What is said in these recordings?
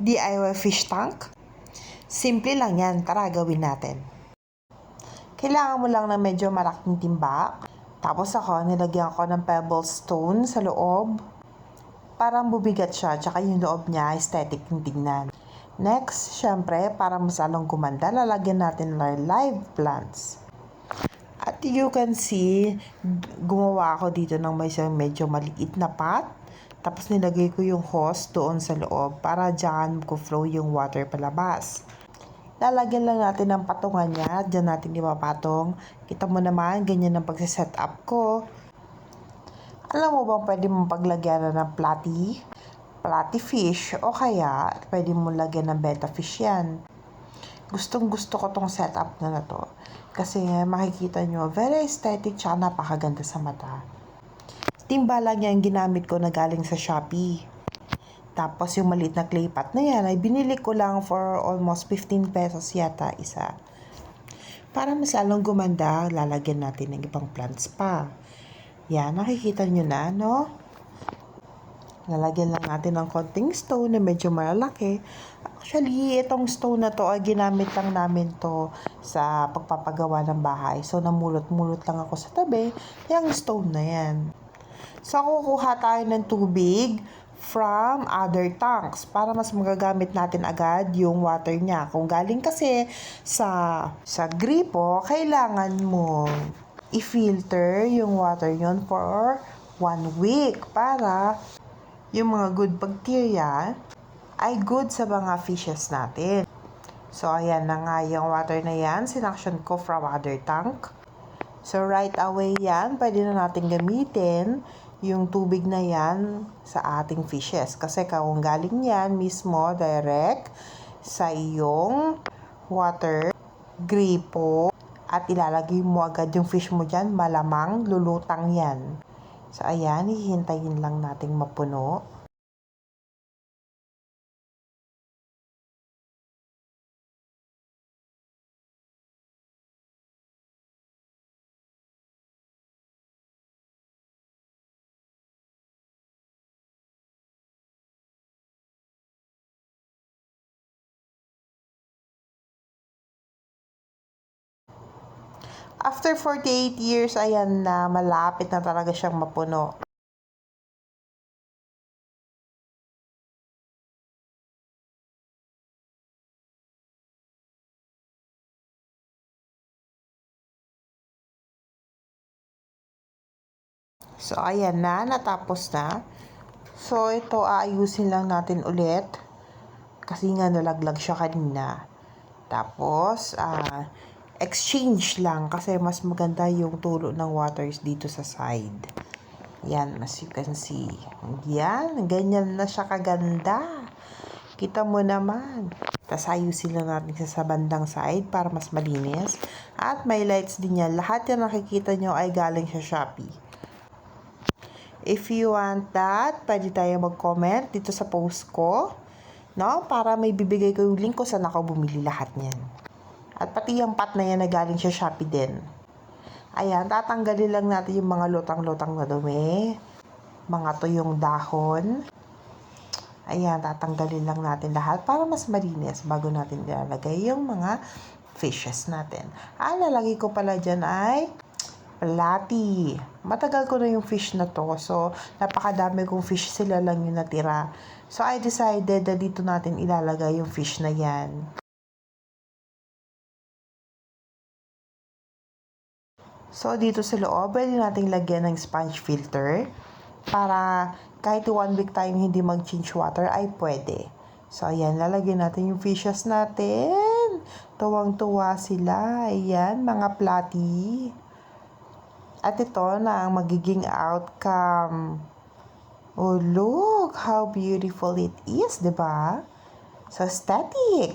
DIY fish tank? Simple lang yan. Tara, gawin natin. Kailangan mo lang ng medyo malaking timbak. Tapos ako, nilagyan ko ng pebble stone sa loob. Parang bubigat siya, tsaka yung loob niya, aesthetic yung tingnan. Next, syempre, para mas lalong gumanda, lalagyan natin ng live plants. At you can see, gumawa ako dito ng may medyo maliit na pot. Tapos nilagay ko yung hose doon sa loob para dyan ko flow yung water palabas. Lalagyan lang natin ng patungan niya. Diyan natin ipapatong. Kita mo naman, ganyan ang pagsiset up ko. Alam mo bang pwede mong paglagyan na ng platy? Platy fish o kaya pwede mong lagyan ng betta fish yan. Gustong gusto ko tong setup na na to. Kasi makikita nyo, very aesthetic tsaka napakaganda sa mata. Timbala niya ang ginamit ko na galing sa Shopee. Tapos yung maliit na clay pot na yan ay binili ko lang for almost 15 pesos yata isa. Para mas lalong gumanda, lalagyan natin ng ibang plants pa. Yan, nakikita nyo na, no? Lalagyan lang natin ng konting stone na medyo malalaki. Actually, itong stone na to ay ginamit lang namin to sa pagpapagawa ng bahay. So, namulot-mulot lang ako sa tabi yung stone na yan. So, kukuha tayo ng tubig from other tanks para mas magagamit natin agad yung water niya. Kung galing kasi sa sa gripo, kailangan mo i-filter yung water yon for one week para yung mga good bacteria ay good sa mga fishes natin. So, ayan na nga yung water na yan. Sinaction ko from other tank. So, right away yan, pwede na natin gamitin yung tubig na yan sa ating fishes. Kasi kung galing yan mismo, direct sa iyong water, gripo, at ilalagay mo agad yung fish mo dyan, malamang lulutang yan. So, ayan, hihintayin lang nating mapuno. After 48 years, ayan na, malapit na talaga siyang mapuno. So, ayan na, natapos na. So, ito, aayusin lang natin ulit. Kasi nga nalaglag siya kanina. Tapos, ah, exchange lang kasi mas maganda yung tulo ng waters dito sa side. Yan, as you can see. Yan, ganyan na siya kaganda. Kita mo naman. Tapos ayusin lang natin sa bandang side para mas malinis. At may lights din yan. Lahat yan nakikita nyo ay galing sa Shopee. If you want that, pwede tayo mag-comment dito sa post ko. No? Para may bibigay ko yung link ko saan ako bumili lahat niyan. At pati yung pot na yan na galing sa Shopee din. Ayan, tatanggalin lang natin yung mga lutang-lutang na dumi. Mga tuyong dahon. Ayan, tatanggalin lang natin lahat para mas malinis bago natin ilalagay yung mga fishes natin. Ang lalagay ko pala dyan ay Platy. Matagal ko na yung fish na to. So, napakadami kong fish. Sila lang yung natira. So, I decided na dito natin ilalagay yung fish na yan. So, dito sa loob, pwede nating lagyan ng sponge filter para kahit one week tayong hindi mag-change water ay pwede. So, ayan, lalagyan natin yung fishes natin. Tuwang-tuwa sila. Ayan, mga platy. At ito na ang magiging outcome. Oh, look how beautiful it is, di ba? So static.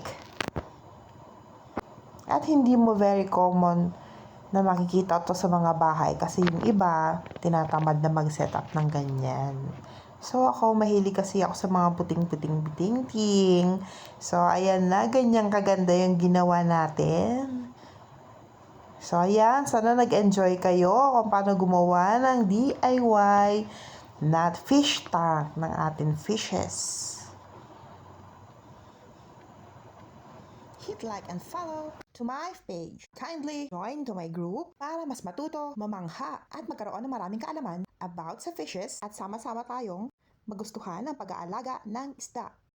At hindi mo very common na makikita to sa mga bahay kasi yung iba, tinatamad na mag-set up ng ganyan. So, ako, mahilig kasi ako sa mga puting-puting-puting-ting. So, ayan na, ganyan kaganda yung ginawa natin. So, ayan. Sana nag-enjoy kayo kung paano gumawa ng DIY na fish tank ng ating fishes. Hit like and follow to my page. Kindly join to my group para mas matuto, mamangha at magkaroon ng maraming kaalaman about sa fishes at sama-sama tayong magustuhan ang pag-aalaga ng isda.